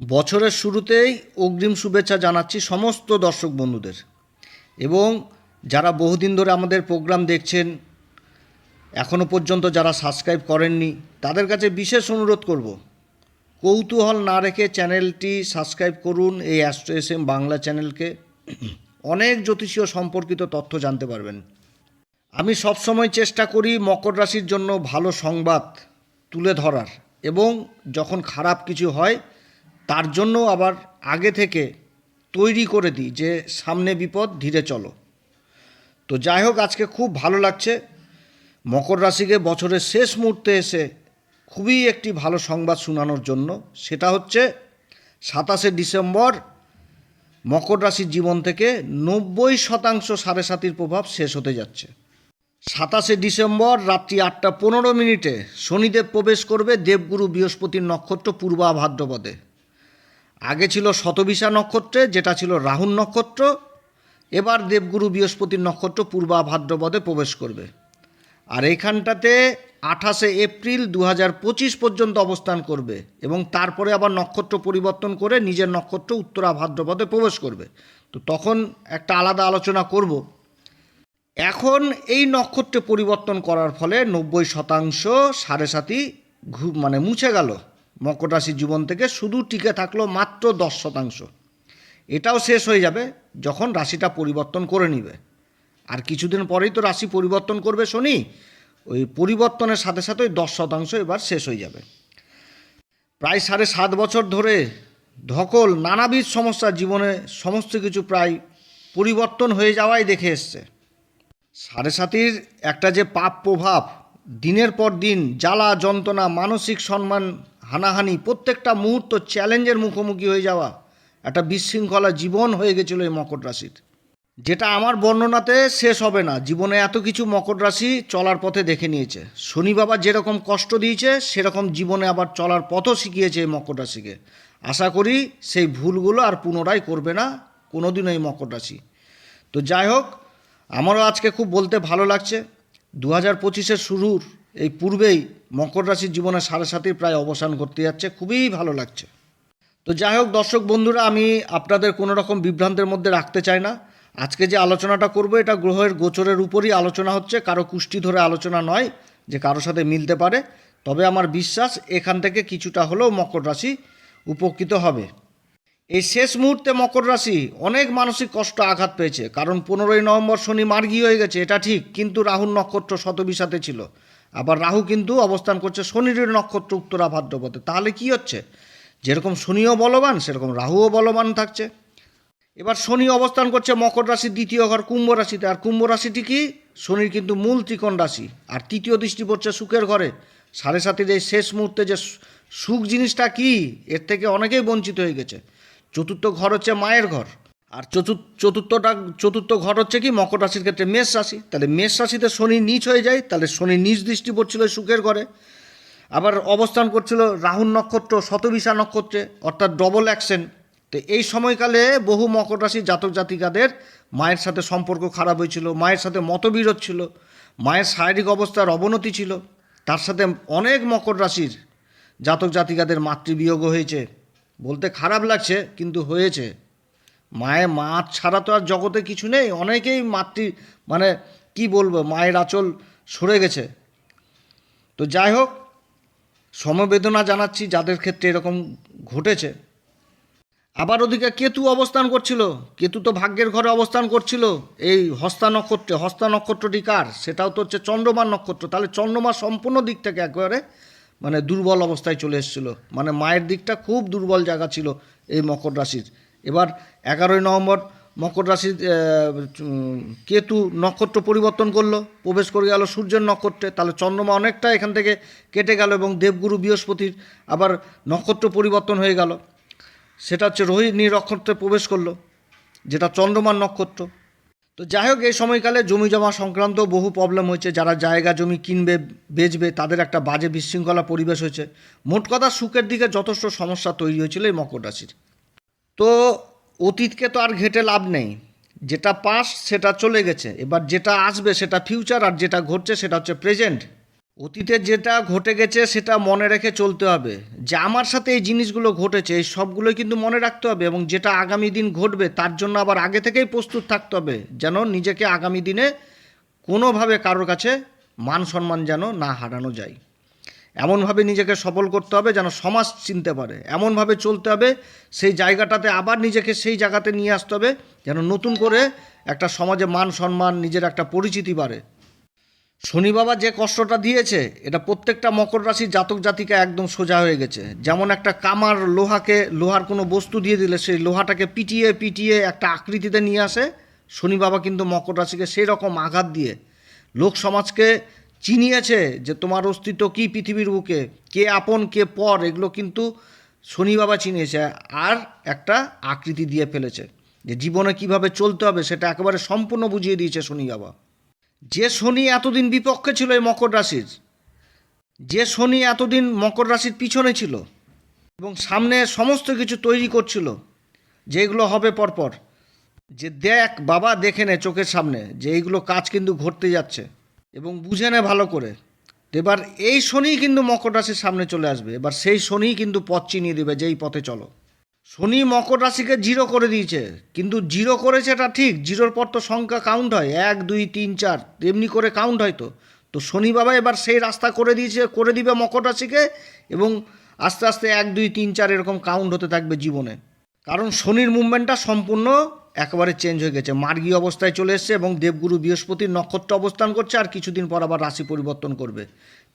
বছরের শুরুতেই অগ্রিম শুভেচ্ছা জানাচ্ছি সমস্ত দর্শক বন্ধুদের। এবং যারা বহুদিন ধরে আমাদের প্রোগ্রাম দেখছেন এখনও পর্যন্ত যারা সাবস্ক্রাইব করেননি, তাদের কাছে বিশেষ অনুরোধ করব, কৌতূহল না রেখে চ্যানেলটি সাবস্ক্রাইব করুন এই অ্যাস্ট্রো এস এম বাংলা চ্যানেলকে। অনেক জ্যোতিষীয় সম্পর্কিত তথ্য জানতে পারবেন। আমি সবসময় চেষ্টা করি মকর রাশির জন্য ভালো সংবাদ তুলে ধরার এবং যখন খারাপ কিছু হয় তার জন্য আবার আগে থেকে তৈরি করে দিই যে সামনে বিপদ, ধীরে চলো। তো যাই হোক, আজকে খুব ভালো লাগছে। মকর রাশিকে বছরের শেষ মুহূর্তে এসে খুবই একটি ভালো সংবাদ শোনানোর জন্য। সেটা হচ্ছে সাতাশে ডিসেম্বর, মকর রাশির জীবন থেকে নব্বই শতাংশ সাড়ে সাতির প্রভাব শেষ হতে যাচ্ছে। সাতাশে ডিসেম্বর রাত্রি আটটা পনেরো মিনিটে শনিদেব প্রবেশ করবে দেবগুরু বৃহস্পতির নক্ষত্র পূর্বা ভাদ্রপদে আগে ছিল শতবিশা নক্ষত্রে, যেটা ছিল রাহুল নক্ষত্র, এবার দেবগুরু বৃহস্পতির নক্ষত্র পূর্বা ভাদ্রপদে প্রবেশ করবে। আর এইখানটাতে আঠাশে এপ্রিল দু পঁচিশ পর্যন্ত অবস্থান করবে এবং তারপরে আবার নক্ষত্র পরিবর্তন করে নিজের নক্ষত্র উত্তরা ভাদ্রপদে প্রবেশ করবে। তো তখন একটা আলাদা আলোচনা করব। এখন এই নক্ষত্রে পরিবর্তন করার ফলে নব্বই শতাংশ সাড়ে সাতি ঘু মানে মুছে গেল। মকর রাশির জীবন থেকে শুধু টিকে থাকল মাত্র দশ শতাংশ। এটাও শেষ হয়ে যাবে যখন রাশিটা পরিবর্তন করে নিবে। আর কিছুদিন পরেই তো রাশি পরিবর্তন করবে শনি। ওই পরিবর্তনের সাথে সাথে ওই দশ শতাংশ এবার শেষ হয়ে যাবে। প্রায় সাড়ে সাত বছর ধরে ধকল, নানাবিধ সমস্যা জীবনে সমস্ত কিছু প্রায় পরিবর্তন হয়ে যাওয়াই দেখে এসছে। সাড়ে সাতির একটা যে পাপ প্রভাব, দিনের পর দিন জ্বালা, যন্ত্রণা, মানসিক সম্মান হানাহানি, প্রত্যেকটা মুহূর্ত চ্যালেঞ্জের মুখোমুখি হয়ে যাওয়া একটা বিশৃঙ্খলা জীবন হয়ে গেছিল এই মকর রাশির। যেটা আমার বর্ণনাতে শেষ হবে না, জীবনে এত কিছু মকর রাশি চলার পথে দেখে নিয়েছে। শনি বাবা যেরকম কষ্ট দিয়েছে, সেরকম জীবনে আবার চলার পথও শিখিয়েছে এই মকর রাশিকে। আশা করি সেই ভুলগুলো আর পুনরায় করবে না কোনোদিনও এই মকর রাশি। তো যাই হোক, আমারও আজকে খুব বলতে ভালো লাগছে। দু হাজার পঁচিশের শুরুর এই পূর্বেই মকর রাশির জীবনে সাড়ে সাতির প্রায় অবসান ঘটতে যাচ্ছে। খুবই ভালো লাগছে। তো যাই হোক, দর্শক বন্ধুরা, আমি আপনাদের কোনো রকম বিভ্রান্তের মধ্যে রাখতে চাই না। আজকে যে আলোচনাটা করব, এটা গ্রহের গোচরের উপরই আলোচনা হচ্ছে। কারও কুষ্টি ধরে আলোচনা নয় যে কারোর সাথে মিলতে পারে। তবে আমার বিশ্বাস, এখান থেকে কিছুটা হলেও মকর রাশি উপকৃত হবে। এই শেষ মুহূর্তে মকর রাশি অনেক মানসিক কষ্ট আঘাত পেয়েছে। কারণ পনেরোই নভেম্বর শনি মার্গী হয়ে গেছে, এটা ঠিক। কিন্তু রাহুল নক্ষত্র শতবিশাতে ছিল। আবার রাহু কিন্তু অবস্থান করছে শনির নক্ষত্র উত্তরা ভাদ্রপথে তাহলে কি হচ্ছে? যেরকম শনিও বলবান, সেরকম রাহুও বলবান থাকছে। এবার শনি অবস্থান করছে মকর রাশির দ্বিতীয় ঘর কুম্ভ রাশিতে। আর কুম্ভ রাশিটি কি? শনির কিন্তু মূল ত্রিকোণ রাশি। আর তৃতীয় দৃষ্টি পড়ছে সুখের ঘরে। সাড়ে সাতের এই শেষ মুহূর্তে যে সুখ জিনিসটা কি? এর থেকে অনেকেই বঞ্চিত হয়ে গেছে। চতুর্থ ঘর হচ্ছে মায়ের ঘর। আর চতুর্থ, চতুর্থটা, চতুর্থ ঘর হচ্ছে কি? মকর রাশির ক্ষেত্রে মেষ রাশি। তাহলে মেষ রাশিতে শনি নিচ হয়ে যায়, তাহলে শনি নিচ দৃষ্টি পড়ছিল সুখের ঘরে। আবার অবস্থান করছিল রাহুল নক্ষত্র, শতবিশা নক্ষত্রে, অর্থাৎ ডবল অ্যাকশন তো এই সময়কালে বহু মকর রাশির জাতক জাতিকাদের মায়ের সাথে সম্পর্ক খারাপ হয়েছিল, মায়ের সাথে মতবিরোধ ছিল, মায়ের শারীরিক অবস্থার অবনতি ছিল। তার সাথে অনেক মকর রাশির জাতক জাতিকাদের মাতৃবিয়োগ হয়েছে। বলতে খারাপ লাগছে, কিন্তু হয়েছে। মায়ের মা ছাড়া তো আর জগতে কিছু নেই। অনেকেই মাতৃ মানে কি বলব, মায়ের আঁচল সরে গেছে। তো যাই হোক, সমবেদনা জানাচ্ছি যাদের ক্ষেত্রে এরকম ঘটেছে। আবার ওদিকে কেতু অবস্থান করছিল। কেতু তো ভাগ্যের ঘরে অবস্থান করছিল। এই হস্তা নক্ষত্রে, হস্তা নক্ষত্রটি কার? সেটাও তো হচ্ছে চন্দ্রমার নক্ষত্র। তাহলে চন্দ্রমা সম্পূর্ণ দিক থেকে একেবারে মানে দুর্বল অবস্থায় চলে এসেছিল। মানে মায়ের দিকটা খুব দুর্বল জায়গা ছিল এই মকর রাশির। এবার এগারোই নভেম্বর মকর উম, কেতু নক্ষত্র পরিবর্তন করল প্রবেশ করে গেল সূর্যের নক্ষত্রে। তাহলে চন্দ্রমা অনেকটা এখান থেকে কেটে গেল এবং দেবগুরু বৃহস্পতির আবার নক্ষত্র পরিবর্তন হয়ে গেল। সেটা হচ্ছে রোহিণী নক্ষত্রে প্রবেশ করল যেটা চন্দ্রমার নক্ষত্র। তো যাই হোক এই সময়কালে জমি জমা সংক্রান্ত বহু প্রবলেম হয়েছে। যারা জায়গা জমি কিনবে বেচবে তাদের একটা বাজে বিশৃঙ্খলা পরিবেশ হয়েছে। মোট কথা সুখের দিকে যথেষ্ট সমস্যা তৈরি হয়েছিল এই মকর রাশির। তো অতীতকে তো আর ঘেটে লাভ নেই। যেটা পাস সেটা চলে গেছে। এবার যেটা আসবে সেটা ফিউচার আর যেটা ঘটছে সেটা হচ্ছে প্রেজেন্ট অতীতে যেটা ঘটে গেছে সেটা মনে রেখে চলতে হবে। যে আমার সাথে এই জিনিসগুলো ঘটেছে, এই সবগুলোই কিন্তু মনে রাখতে হবে এবং যেটা আগামী দিন ঘটবে তার জন্য আবার আগে থেকেই প্রস্তুত থাকতে হবে যেন নিজেকে আগামী দিনে কোনোভাবে কারোর কাছে মান সম্মান যেন না হারানো যায়। এমনভাবে নিজেকে সফল করতে হবে যেন সমাজ চিনতে পারে। এমনভাবে চলতে হবে, সেই জায়গাটাতে আবার নিজেকে সেই জায়গাতে নিয়ে আসতে হবে যেন নতুন করে একটা সমাজে মান সম্মান, নিজের একটা পরিচিতি বাড়ে। শনি বাবা যে কষ্টটা দিয়েছে, এটা প্রত্যেকটা মকর রাশির জাতক জাতিকা একদম সোজা হয়ে গেছে। যেমন একটা কামার লোহাকে, লোহার কোনো বস্তু দিয়ে দিলে সেই লোহাটাকে পিটিয়ে পিটিয়ে একটা আকৃতিতে নিয়ে আসে। শনি বাবা কিন্তু মকর রাশিকে সেই রকম আঘাত দিয়ে লোক সমাজকে চিনিয়েছে যে তোমার অস্তিত্ব কী পৃথিবীর বুকে? কে আপন, কে পর? এগুলো কিন্তু শনি বাবা চিনিয়েছে। আর একটা আকৃতি দিয়ে ফেলেছে যে জীবনে কীভাবে চলতে হবে সেটা একেবারে সম্পূর্ণ বুঝিয়ে দিয়েছে শনি বাবা। যে শনি এতদিন বিপক্ষে ছিল এই মকর রাশির, যে শনি এতদিন মকর রাশির পিছনে ছিল এবং সামনে সমস্ত কিছু তৈরি করছিল যেগুলো হবে পরপর, যে দেখ বাবা দেখে নে চোখের সামনে, যে এইগুলো কাজ কিন্তু ঘটতে যাচ্ছে। এবং বুঝে নে ভালো করে। এবার এই শনি কিন্তু মকর রাশির সামনে চলে আসবে। এবার সেই শনি কিন্তু পথ চিনিয়ে দেবে যেই পথে চলো। শনি মকর রাশিকে জিরো করে দিয়েছে। কিন্তু জিরো করেছে এটা ঠিক, জিরোর পর তো সংখ্যা কাউন্ট হয়। এক, দুই, তিন, চার এমনি করে কাউন্ট হয় তো। তো শনি বাবা এবার সেই রাস্তা করে দিয়েছে, করে দিবে মকর রাশিকে এবং আস্তে আস্তে এক, দুই, তিন, চার এরকম কাউন্ট হতে থাকবে জীবনে। কারণ শনির মুভমেন্টটা সম্পূর্ণ একেবারে চেঞ্জ হয়ে গেছে। মার্গী অবস্থায় চলে এসছে এবং দেবগুরু বৃহস্পতির নক্ষত্র অবস্থান করছে আর কিছুদিন পর আবার রাশি পরিবর্তন করবে।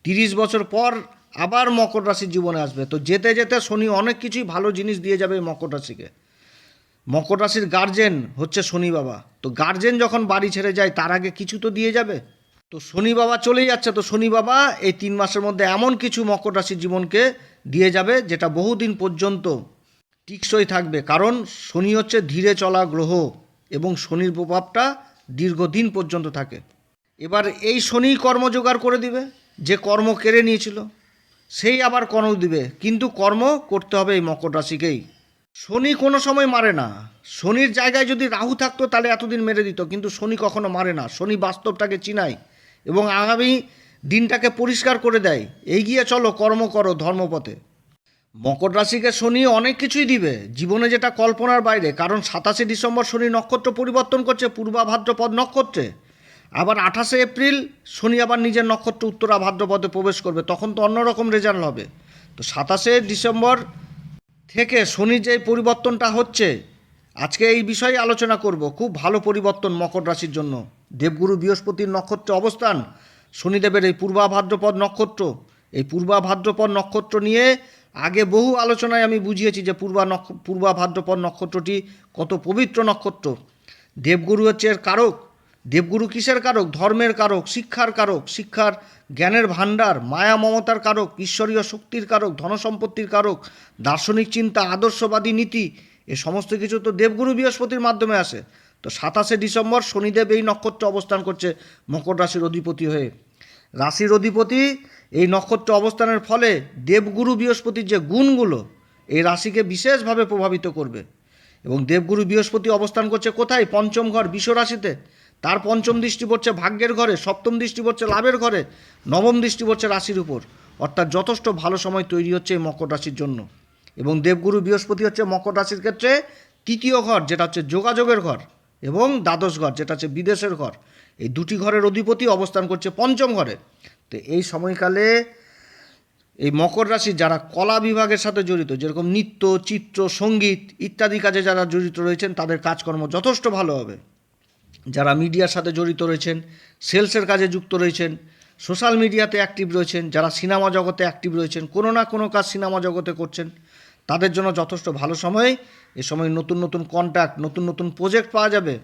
তিরিশ বছর পর আবার মকর রাশির জীবনে আসবে। তো যেতে যেতে শনি অনেক কিছুই ভালো জিনিস দিয়ে যাবে মকর রাশিকে। মকর রাশির গার্জেন হচ্ছে শনি বাবা। তো গার্জেন যখন বাড়ি ছেড়ে যায়, তার আগে কিছু তো দিয়ে যাবে। তো শনি বাবা চলেই যাচ্ছে। তো শনি বাবা এই তিন মাসের মধ্যে এমন কিছু মকর রাশির জীবনকে দিয়ে যাবে, যেটা বহুদিন পর্যন্ত টিকসই থাকবে, কারণ শনি হচ্ছে ধীরে চলা গ্রহ এবং শনির প্রভাবটা দীর্ঘদিন পর্যন্ত থাকে। এবার এই শনি কর্ম জোগাড় করে দিবে, যে কর্ম কেড়ে নিয়েছিল, সেই আবার কর্ম দিবে, কিন্তু কর্ম করতে হবে এই মকর রাশিকেই। শনি কোনো সময় মারে না। শনির জায়গায় যদি রাহু থাকতো, তাহলে এতদিন মেরে দিত, কিন্তু শনি কখনো মারে না। শনি বাস্তবটাকে চিনায় এবং আগামী দিনটাকে পরিষ্কার করে দেয়। এগিয়ে চলো, কর্ম করো ধর্মপথে। মকর রাশিকে শনি অনেক কিছুই দিবে। জীবনে যেটা কল্পনার বাইরে, কারণ সাতাশে ডিসেম্বর শনি নক্ষত্র পরিবর্তন করছে পূর্বাভাদ্রপদ নক্ষত্রে। আবার আঠাশে এপ্রিল, শনি আবার নিজের নক্ষত্র উত্তরা ভাদ্রপদে প্রবেশ করবে, তখন তো অন্যরকম রেজাল্ট হবে। তো সাতাশে ডিসেম্বর থেকে শনির যে পরিবর্তনটা হচ্ছে, আজকে এই বিষয়ে আলোচনা করব। খুব ভালো পরিবর্তন মকর রাশির জন্য। দেবগুরু বৃহস্পতির নক্ষত্রে অবস্থান, শনিদেবের এই পূর্বাভাদ্রপদ নক্ষত্র। এই পূর্বাভাদ্রপদ নক্ষত্র নিয়ে আগে বহু আলোচনায় আমি বুঝিয়েছি যে পূর্বা নক্ষ পূর্বা ভাদ্রপদ নক্ষত্রটি কত পবিত্র নক্ষত্র। দেবগুরু হচ্ছে এর কারক। দেবগুরু কিসের কারক? ধর্মের কারক, শিক্ষার কারক, শিক্ষার জ্ঞানের ভাণ্ডার, মায়া মমতার কারক, ঈশ্বরীয় শক্তির কারক, ধনসম্পত্তির কারক, দার্শনিক চিন্তা, আদর্শবাদী নীতি, এ সমস্ত কিছু তো দেবগুরু বৃহস্পতির মাধ্যমে আসে। তো সাতাশে ডিসেম্বর শনিদেব এই নক্ষত্র অবস্থান করছে মকর রাশির অধিপতি হয়ে। রাশির অধিপতি এই নক্ষত্র অবস্থানের ফলে দেবগুরু বৃহস্পতির যে গুণগুলো, এই রাশিকে বিশেষভাবে প্রভাবিত করবে। এবং দেবগুরু বৃহস্পতি অবস্থান করছে কোথায়? পঞ্চম ঘর রাশিতে। তার পঞ্চম দৃষ্টি পড়ছে ভাগ্যের ঘরে, সপ্তম দৃষ্টি পড়ছে লাভের ঘরে, নবম দৃষ্টি পড়ছে রাশির উপর। অর্থাৎ যথেষ্ট ভালো সময় তৈরি হচ্ছে এই মকর রাশির জন্য। এবং দেবগুরু বৃহস্পতি হচ্ছে মকর রাশির ক্ষেত্রে তৃতীয় ঘর, যেটা হচ্ছে যোগাযোগের ঘর এবং দ্বাদশ ঘর, যেটা হচ্ছে বিদেশের ঘর। এই দুটি ঘরের অধিপতি অবস্থান করছে পঞ্চম ঘরে। তো এই সময়কালে এই মকর রাশি যারা কলা বিভাগের সাথে জড়িত, যেরকম নৃত্য, চিত্র, সংগীত ইত্যাদি কাজে যারা জড়িত রয়েছেন, তাদের কাজকর্ম যথেষ্ট ভালো হবে। যারা মিডিয়ার সাথে জড়িত রয়েছেন, সেলসের কাজে যুক্ত রয়েছেন, সোশ্যাল মিডিয়াতে অ্যাক্টিভ রয়েছেন, যারা সিনেমা জগতে অ্যাক্টিভ রয়েছেন, কোনো না কোনো কাজ সিনেমা জগতে করছেন, তাদের জন্য যথেষ্ট ভালো সময়। এ সময় নতুন নতুন কন্ট্যাক্ট নতুন নতুন প্রজেক্ট পাওয়া যাবে।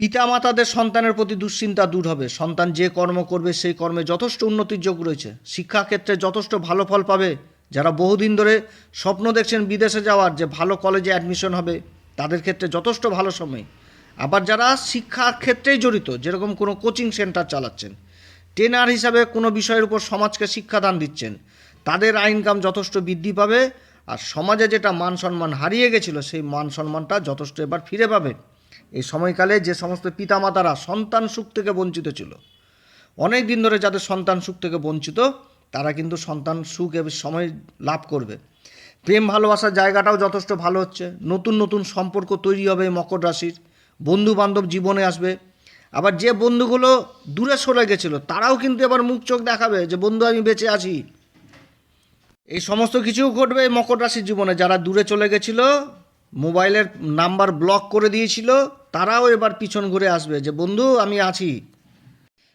পিতামাতাদের সন্তানের প্রতি দুশ্চিন্তা দূর হবে। সন্তান যে কর্ম করবে, সেই কর্মে যথেষ্ট উন্নতির যোগ রয়েছে। শিক্ষাক্ষেত্রে যথেষ্ট ভালো ফল পাবে। যারা বহুদিন ধরে স্বপ্ন দেখছেন বিদেশে যাওয়ার যে ভালো কলেজে অ্যাডমিশন হবে, তাদের ক্ষেত্রে যথেষ্ট ভালো সময়। আবার যারা শিক্ষার ক্ষেত্রেই জড়িত, যেরকম কোনো কোচিং সেন্টার চালাচ্ছেন ট্রেনার হিসাবে কোনো বিষয়ের উপর সমাজকে শিক্ষাদান দিচ্ছেন, তাদের ইনকাম যথেষ্ট বৃদ্ধি পাবে। আর সমাজে যেটা মান সম্মান হারিয়ে গেছিল, সেই মান সম্মানটা যথেষ্ট এবার ফিরে পাবে। এই সময়কালে যে সমস্ত পিতামাতারা সন্তান সুখ থেকে বঞ্চিত ছিল, অনেক দিন ধরে যাদের সন্তান সুখ থেকে বঞ্চিত, তারা কিন্তু সন্তান সুখ এবং সময় লাভ করবে। প্রেম ভালোবাসার জায়গাটাও যথেষ্ট ভালো হচ্ছে। নতুন নতুন সম্পর্ক তৈরি হবে মকর রাশির। বন্ধু বান্ধব জীবনে আসবে। আবার যে বন্ধুগুলো দূরে সরে গেছিল, তারাও কিন্তু এবার মুখ চোখ দেখাবে যে, বন্ধু, আমি বেঁচে আছি। এই সমস্ত কিছু ঘটবে মকর রাশির জীবনে। যারা দূরে চলে গেছিল মোবাইলের নাম্বার ব্লক করে দিয়েছিল, তারাও এবার পিছন ঘুরে আসবে যে, বন্ধু, আমি আছি।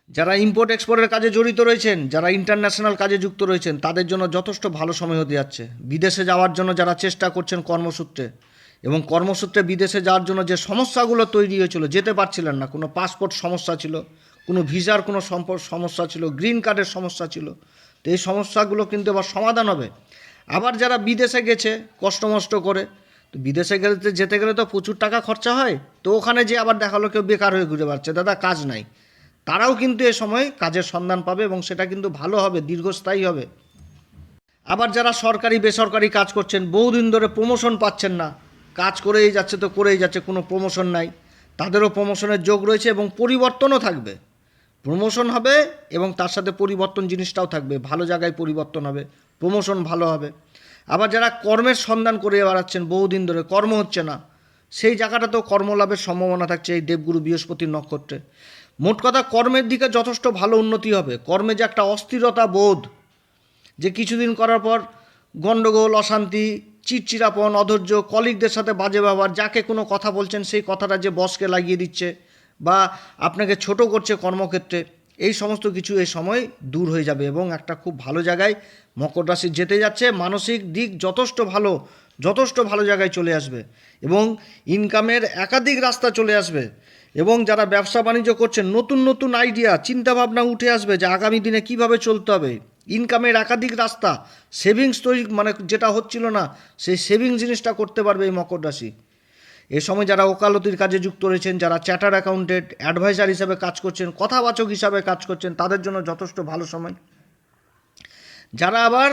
যারা ইম্পোর্ট এক্সপোর্টের কাজে জড়িত রয়েছেন, যারা ইন্টারন্যাশনাল কাজে যুক্ত রয়েছেন, তাদের জন্য যথেষ্ট ভালো সময় হতে যাচ্ছে। বিদেশে যাওয়ার জন্য যারা চেষ্টা করছেন কর্মসূত্রে এবং কর্মসূত্রে বিদেশে যাওয়ার জন্য যে সমস্যাগুলো তৈরি হয়েছিল, যেতে পারছিলেন না, কোনো পাসপোর্ট সমস্যা ছিল, কোনো ভিসার কোনো সমস্যা ছিল গ্রিন কার্ডের সমস্যা ছিল, তো এই সমস্যাগুলো কিন্তু এবার সমাধান হবে। আবার যারা বিদেশে গেছে কষ্টমষ্ট করে তো বিদেশে গেলে যেতে গেলে তো প্রচুর টাকা খরচা হয়। তো ওখানে যে আবার দেখাল কেউ বেকার হয়ে ঘুরে বেড়াচ্ছে। দাদা, কাজ নাই। তারাও কিন্তু এ সময় কাজের সন্ধান পাবে এবং সেটা কিন্তু ভালো হবে, দীর্ঘস্থায়ী হবে। আবার যারা সরকারি, বেসরকারি কাজ করছেন, বহুদিন ধরে প্রমোশন পাচ্ছেন না। কাজ করেই যাচ্ছে তো করেই যাচ্ছে, কোনো প্রমোশন নাই। তাদেরও প্রমোশনের যোগ রয়েছে এবং পরিবর্তনও থাকবে। প্রমোশন হবে এবং তার সাথে পরিবর্তন জিনিসটাও থাকবে। ভালো জায়গায় পরিবর্তন হবে। প্রমোশন ভালো হবে। আবার যারা কর্মের সন্ধান করে বেড়াচ্ছেন, বহুদিন ধরে কর্ম হচ্ছে না, সেই জায়গাটাতেও কর্মলাভের সম্ভাবনা থাকছে এই দেবগুরু বৃহস্পতির নক্ষত্রে। মোট কথা, কর্মের দিকে যথেষ্ট ভালো উন্নতি হবে। কর্মে যে একটা অস্থিরতা বোধ, যে কিছুদিন করার পর গণ্ডগোল, অশান্তি চিড়চিড়াপন অধৈর্য, কলিগদের সাথে বাজে ব্যবহার, যাকে কোনো কথা বলছেন সেই কথাটা যে বসকে লাগিয়ে দিচ্ছে বা আপনাকে ছোট করছে কর্মক্ষেত্রে এই সমস্ত কিছু এই সময় দূর হয়ে যাবে এবং একটা খুব ভালো জায়গায় মকর রাশি যেতে যাচ্ছে, মানসিক দিক যথেষ্ট ভালো যথেষ্ট ভালো জায়গায় চলে আসবে এবং ইনকামের একাধিক রাস্তা চলে আসবে এবং যারা ব্যবসা বাণিজ্য করছেন, নতুন নতুন আইডিয়া চিন্তাভাবনা উঠে আসবে যে আগামী দিনে কীভাবে চলতে হবে। ইনকামের একাধিক রাস্তা সেভিংস তৈরি মানে যেটা হচ্ছিল না, সেই সেভিংস জিনিসটা করতে পারবে এই মকর রাশি। এ সময় যারা ওকালতির কাজে যুক্ত রয়েছেন, যারা চ্যাটার অ্যাকাউন্টেন্ট, অ্যাডভাইজার হিসাবে কাজ করছেন, কথাবাচক হিসাবে কাজ করছেন, তাদের জন্য যথেষ্ট ভালো সময়। যারা আবার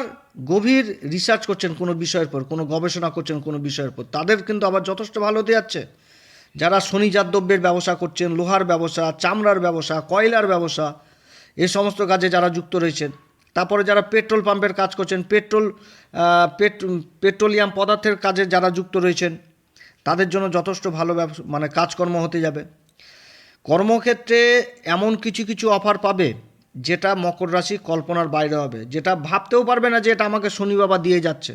গভীর রিসার্চ করছেন কোনো বিষয়ের পর, কোনো গবেষণা করছেন কোনো বিষয়ের পর, তাদের কিন্তু আবার যথেষ্ট ভালো হতে যাচ্ছে। যারা খনিজাত দ্রব্যের ব্যবসা করছেন, লোহার ব্যবসা, চামড়ার ব্যবসা, কয়লার ব্যবসা, এ সমস্ত কাজে যারা যুক্ত রয়েছেন, তারপরে যারা পেট্রোল পাম্পের কাজ করছেন, পেট্রোল পেট্রোলিয়াম পদার্থের কাজে যারা যুক্ত রয়েছেন তাদের জন্য যথেষ্ট ভালো ব্যবসা মানে কাজকর্ম হতে যাবে। কর্মক্ষেত্রে এমন কিছু কিছু অফার পাবে, যেটা মকর রাশি কল্পনার বাইরে হবে, যেটা ভাবতেও পারবে না যে এটা আমাকে শনি বাবা দিয়ে যাচ্ছে।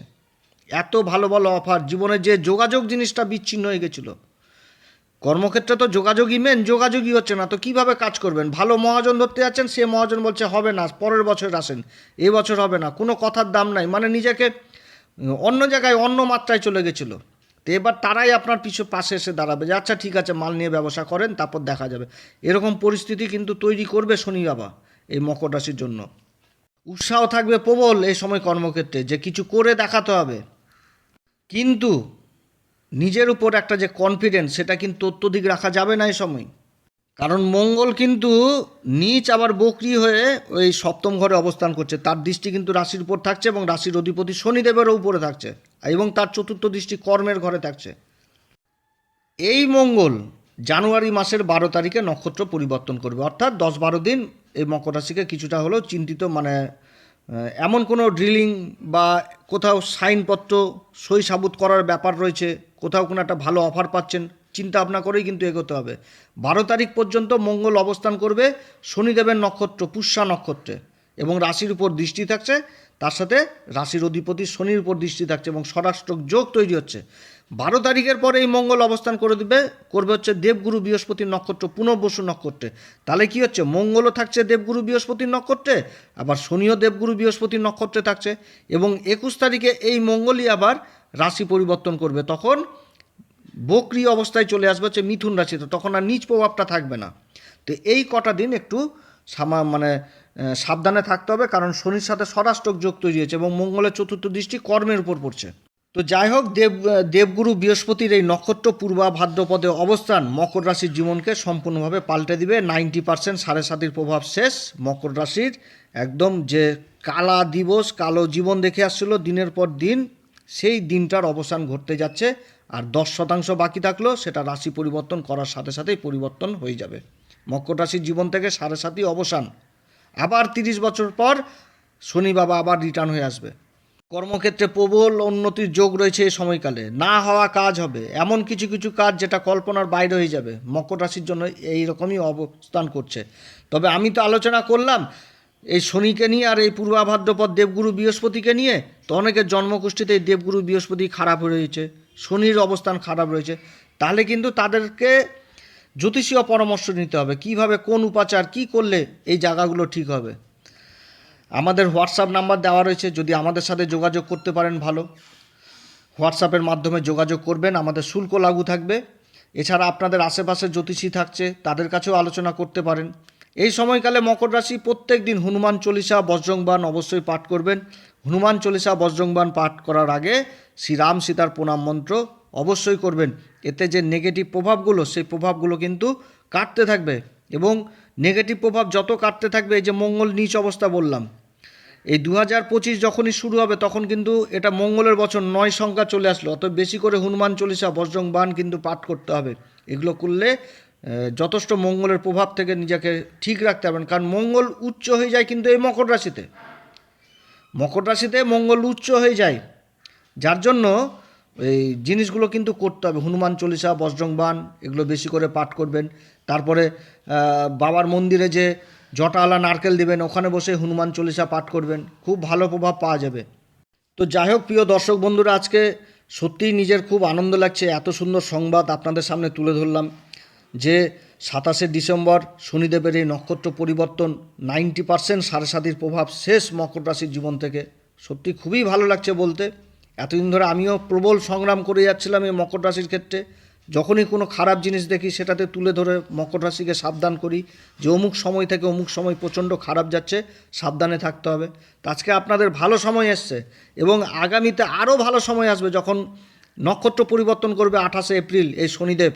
এত ভালো ভালো অফার জীবনে যে যোগাযোগ জিনিসটা বিচ্ছিন্ন হয়ে গেছিল। কর্মক্ষেত্রে তো যোগাযোগই মেন যোগাযোগই হচ্ছে না, তো কীভাবে কাজ করবেন? ভালো মহাজন ধরতে যাচ্ছেন, সে মহাজন বলছে, হবে না, পরের বছর আসেন, এ বছর হবে না। কোনো কথার দাম নাই মানে নিজেকে অন্য জায়গায় অন্য মাত্রায় চলে গেছিল। তো এবার তারাই আপনার পিছু পাশে এসে দাঁড়াবে যে আচ্ছা ঠিক আছে, মাল নিয়ে ব্যবসা করেন, তারপর দেখা যাবে। এরকম পরিস্থিতি কিন্তু তৈরি করবে শনি বাবা এই মকর রাশির জন্য। উৎসাহ থাকবে প্রবল এই সময় কর্মক্ষেত্রে যে, কিছু করে দেখাতে হবে। কিন্তু নিজের উপর একটা যে কনফিডেন্স সেটা কিন্তু অত্যধিক রাখা যাবে না এই সময়। কারণ মঙ্গল কিন্তু নিচ আবার বকরি হয়ে ওই সপ্তম ঘরে অবস্থান করছে। তার দৃষ্টি কিন্তু রাশির উপর থাকছে এবং রাশির অধিপতি শনিদেবেরও উপরে থাকছে এবং তার চতুর্থ দৃষ্টি কর্মের ঘরে থাকছে। এই মঙ্গল জানুয়ারি মাসের বারো তারিখে নক্ষত্র পরিবর্তন করবে। অর্থাৎ দশ বারো দিন এই মকর রাশিকে কিছুটা হলেও চিন্তিত মানে এমন কোনো ড্রিলিং বা কোথাও সাইনপত্র সই সাবুত করার ব্যাপার রয়েছে, কোথাও কোনো একটা ভালো অফার পাচ্ছেন। চিন্তা ভাবনা করেই কিন্তু এগোতে হবে। বারো তারিখ পর্যন্ত মঙ্গল অবস্থান করবে শনিদেবের নক্ষত্র, পুষ্যা নক্ষত্রে এবং রাশির উপর দৃষ্টি থাকছে। তার সাথে রাশির অধিপতি শনির উপর দৃষ্টি থাকছে এবং স্বরাষ্ট্র যোগ তৈরি হচ্ছে। বারো তারিখের পরে এই মঙ্গল অবস্থান করে দেবে, করবে হচ্ছে দেবগুরু বৃহস্পতির নক্ষত্র পুনর্বসু নক্ষত্রে। তাহলে কি হচ্ছে? মঙ্গলও থাকছে দেবগুরু বৃহস্পতির নক্ষত্রে, আবার শনিও দেবগুরু বৃহস্পতির নক্ষত্রে থাকছে এবং একুশ তারিখে এই মঙ্গলই আবার রাশি পরিবর্তন করবে। তখন বকরি অবস্থায় চলে আসবে হচ্ছে মিথুন রাশিতে তখন আর নিচ প্রভাবটা থাকবে না। তো এই কটা দিন একটু সামা মানে সাবধানে থাকতে হবে, কারণ শনির সাথে স্বরাষ্ট্রক যোগ তৈরি হয়েছে এবং মঙ্গলের চতুর্থ দৃষ্টি কর্মের উপর পড়ছে। তো যাই হোক, দেব, দেবগুরু বৃহস্পতির এই নক্ষত্র পূর্বা ভাদ্রপদে অবস্থান, মকর রাশির জীবনকে সম্পূর্ণভাবে পাল্টে দিবে। নাইনটি পার্সেন্ট সাড়ে সাতির প্রভাব শেষ, মকর রাশির একদম যে কালা দিবস, কালো জীবন দেখে আসছিল, দিনের পর দিন সেই দিনটার অবসান ঘটতে যাচ্ছে। আর দশ শতাংশ বাকি থাকলেও সেটা রাশি পরিবর্তন করার সাথে সাথেই পরিবর্তন হয়ে যাবে। মকর রাশির জীবন থেকে সাড়ে সাতই অবসান। আবার তিরিশ বছর পর শনি বাবা আবার রিটার্ন হয়ে আসবে। কর্মক্ষেত্রে প্রবল উন্নতির যোগ রয়েছে এই সময়কালে। না হওয়া কাজ হবে। এমন কিছু কিছু কাজ যেটা কল্পনার বাইরে হয়ে যাবে। মকর রাশির জন্য এই রকমই অবস্থান করছে। তবে আমি তো আলোচনা করলাম, এই শনিকে নিয়ে আর এই পূর্বাভাদ্রপদ দেবগুরু বৃহস্পতিকে নিয়ে। তো অনেকের জন্মকুষ্ঠিতে এই দেবগুরু বৃহস্পতি খারাপ হয়ে রয়েছে। শনির অবস্থান খারাপ রয়েছে, তাহলে কিন্তু তাদেরকে জ্যোতিষীয় পরামর্শ নিতে হবে, কীভাবে, কোন উপাচার, কি করলে এই জায়গাগুলো ঠিক হবে। আমাদের হোয়াটসঅ্যাপ নাম্বার দেওয়া রয়েছে, যদি আমাদের সাথে যোগাযোগ করতে পারেন ভালো। হোয়াটসঅ্যাপের মাধ্যমে যোগাযোগ করবেন, আমাদের শুল্ক লাগু থাকবে। এছাড়া আপনাদের আশেপাশে জ্যোতিষী থাকছে, তাদের কাছেও আলোচনা করতে পারেন। এই সময়কালে মকর রাশি প্রত্যেক দিন হনুমান চল্লিশা বজ্রংবান অবশ্যই পাঠ করবেন। হনুমান চল্লিশা বজ্রংবান পাঠ করার আগে শ্রীরাম সীতার প্রণাম মন্ত্র অবশ্যই করবেন। এতে যে নেগেটিভ প্রভাবগুলো, সেই প্রভাবগুলো কিন্তু কাটতে থাকবে এবং নেগেটিভ প্রভাব যত কাটতে থাকবে, এই যে মঙ্গল নিচ অবস্থা বললাম, এই দু হাজার পঁচিশ যখনই শুরু হবে, তখন কিন্তু এটা মঙ্গলের বছর নয় সংখ্যা চলে আসলো। অত বেশি করে হনুমান চল্লিশা বজ্রং বান কিন্তু পাঠ করতে হবে। এগুলো করলে যথেষ্ট মঙ্গলের প্রভাব থেকে নিজেকে ঠিক রাখতে পারবেন। কারণ মঙ্গল উচ্চ হয়ে যায় কিন্তু এই মকর রাশিতে। মকর রাশিতে মঙ্গল উচ্চ হয়ে যায়। যার জন্য এই জিনিসগুলো কিন্তু করতে হবে। হনুমান চল্লিশা বজ্রং বান এগুলো বেশি করে পাঠ করবেন। তারপরে বাবার মন্দিরে যে জটাওয়ালা নারকেল দেবেন, ওখানে বসে হনুমান চল্লিশা পাঠ করবেন। খুব ভালো প্রভাব পাওয়া যাবে। তো যাই হোক, প্রিয় দর্শক বন্ধুরা, আজকে সত্যিই নিজের খুব আনন্দ লাগছে। এত সুন্দর সংবাদ আপনাদের সামনে তুলে ধরলাম যে সাতাশে ডিসেম্বর শনিদেবের এই নক্ষত্র পরিবর্তন নাইনটি পার্সেন্ট সাড়ে সাতির প্রভাব শেষ মকর রাশির জীবন থেকে। সত্যি খুবই ভালো লাগছে বলতে। এতদিন ধরে আমিও প্রবল সংগ্রাম করে যাচ্ছিলাম এই মকর রাশির ক্ষেত্রে। যখনই কোনো খারাপ জিনিস দেখি সেটাতে তুলে ধরে মকর রাশিকে সাবধান করি। যে অমুক সময় থেকে অমুক সময় প্রচণ্ড খারাপ যাচ্ছে, সাবধানে থাকতে হবে। তো আজকে আপনাদের ভালো সময় এসছে এবং আগামীতে আরও ভালো সময় আসবে যখন নক্ষত্র পরিবর্তন করবে আঠাশে এপ্রিল, এই শনিদেব।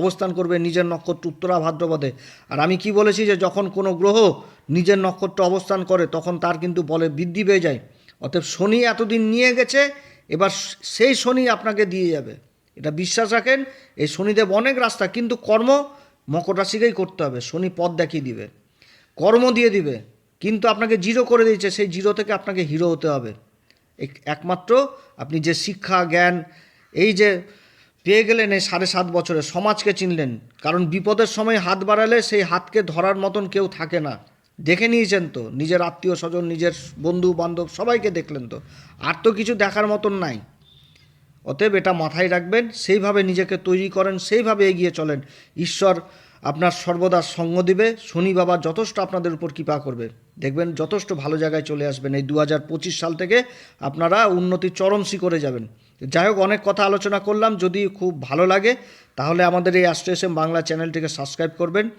অবস্থান করবে নিজের নক্ষত্র উত্তরা ভাদ্রপদে। আর আমি কি বলেছি যে যখন কোনো গ্রহ নিজের নক্ষত্র অবস্থান করে, তখন তার কিন্তু বলে বৃদ্ধি পেয়ে যায়। অতএব শনি এতদিন নিয়ে গেছে, এবার সেই শনি আপনাকে দিয়ে যাবে। এটা বিশ্বাস রাখেন, এই শনিদেব অনেক রাস্তা, কিন্তু কর্ম মকর রাশিকেই করতে হবে। শনি পথ দেখিয়ে দিবে, কর্ম দিয়ে দিবে, কিন্তু আপনাকে জিরো করে দিয়েছে, সেই জিরো থেকে আপনাকে হিরো হতে হবে। একমাত্র আপনি যে শিক্ষা, জ্ঞান, এই যে পেয়ে গেলেন এই সাড়ে সাত বছরে সমাজকে চিনলেন। কারণ বিপদের সময় হাত বাড়ালে সেই হাতকে ধরার মতন কেউ থাকে না। দেখে নিয়েছেন তো, নিজের আত্মীয় স্বজন, নিজের বন্ধু, বান্ধব, সবাইকে দেখলেন তো। আর তো কিছু দেখার মতন নাই। অতএব এটা মাথায় রাখবেন, সেইভাবে নিজেকে তৈরি করেন, সেইভাবে এগিয়ে চলেন। ঈশ্বর আপনার সর্বদা সঙ্গ দিবে। শনি বাবা যথেষ্ট আপনাদের উপর কৃপা করবে। দেখবেন যথেষ্ট ভালো জায়গায় চলে আসবেন। এই দু হাজার পঁচিশ সাল থেকে আপনারা উন্নতির চরম শিখরে যাবেন। যাই হোক, অনেক কথা আলোচনা করলাম। যদি খুব ভালো লাগে, তাহলে আমাদের এই অ্যাস্ট্রেসএম বাংলা চ্যানেলটিকে সাবস্ক্রাইব করবেন,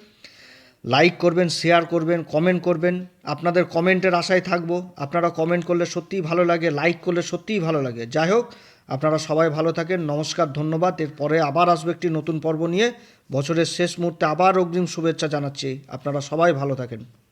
লাইক করবেন, শেয়ার করবেন, কমেন্ট করবেন। আপনাদের কমেন্টের আশায় থাকব। আপনারা কমেন্ট করলে সত্যিই ভালো লাগে, লাইক করলে সত্যিই ভালো লাগে। যাই হোক, আপনারা সবাই ভালো থাকেন, নমস্কার, ধন্যবাদ। এরপরে আবার আসবে একটি নতুন পর্ব নিয়ে। বছরের শেষ মুহূর্তে আবার অগ্রিম শুভেচ্ছা জানাচ্ছি। আপনারা সবাই ভালো থাকেন।